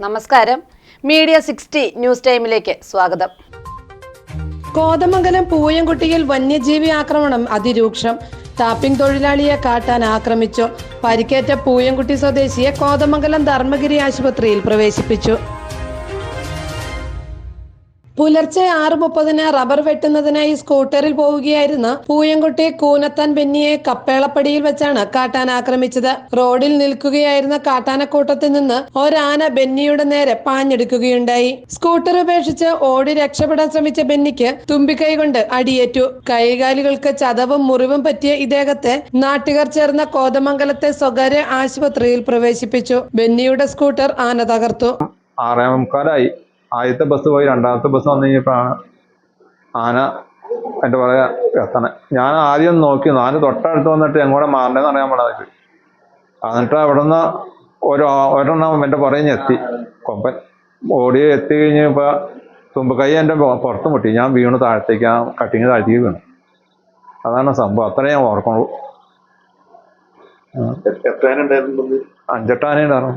നമസ്കാരം. Media sixty news ടൈമിലേക്ക് സ്വാഗതം. കോതമംഗലം പൂയംകുട്ടിയിൽ വന്യജീവി ആക്രമണം അതിരൂക്ഷം. ടാപ്പിംഗ് തൊഴിലാളിയെ കാട്ടാൻ ആക്രമിച്ചു. പരിക്കേറ്റ പൂയംകുട്ടി സ്വദേശിയെ കോതമംഗലം ധർമ്മഗിരി ആശുപത്രിയിൽ പ്രവേശിപ്പിച്ചു. പുലർച്ചെ ആറ് മുപ്പതിന് റബ്ബർ വെട്ടുന്നതിനായി സ്കൂട്ടറിൽ പോവുകയായിരുന്ന പൂയംകുട്ടി കൂനത്താൻ ബെന്നിയെ കപ്പേളപ്പടിയിൽ വെച്ചാണ് കാട്ടാന ആക്രമിച്ചത്. റോഡിൽ നിൽക്കുകയായിരുന്ന കാട്ടാനക്കൂട്ടത്തിൽ നിന്ന് ഒരാന ബെന്നിയുടെ നേരെ പാഞ്ഞെടുക്കുകയുണ്ടായി. സ്കൂട്ടർ ഉപേക്ഷിച്ച് ഓടി രക്ഷപ്പെടാൻ ശ്രമിച്ച ബെന്നിക്ക് തുമ്പിക്കൈ കൊണ്ട് അടിയേറ്റു. കൈകാലുകൾക്ക് ചതവും മുറിവും പറ്റിയ ഇദ്ദേഹത്തെ നാട്ടുകാർ ചേർന്ന കോതമംഗലത്തെ സ്വകാര്യ ആശുപത്രിയിൽ പ്രവേശിപ്പിച്ചു. ബെന്നിയുടെ സ്കൂട്ടർ ആന തകർത്തു. ആറേ മുക്കാലായി. ആദ്യത്തെ ബസ് പോയി രണ്ടാമത്തെ ബസ് വന്നു കഴിഞ്ഞപ്പോഴാണ് ആന എന്റെ പറയാ എത്തണേ. ഞാൻ ആദ്യം നോക്കി ആന തൊട്ടടുത്ത് വന്നിട്ട് എങ്ങോട്ട് മാറണേന്ന് അറിയാൻ പാടാതെ എന്നിട്ട് അവിടെ നിന്ന് ഒരു ഒരെണ്ണം എന്റെ പുറകെ എത്തി. കൊമ്പൻ ഓടി എത്തി കഴിഞ്ഞപ്പോൾ തുമ്പക്കൈ എന്റെ പുറത്ത് മുട്ടി. ഞാൻ വീണ് താഴത്തേക്ക് ആ കട്ടിങ് താഴ്ത്തേക്ക് വീണു. അതാണ് സംഭവം. അത്രേ ഞാൻ ഓർക്കുള്ളൂ. അഞ്ചെട്ടാനുണ്ടായിരുന്നു അഞ്ചെട്ടാനേ ഉണ്ടായിരുന്നു.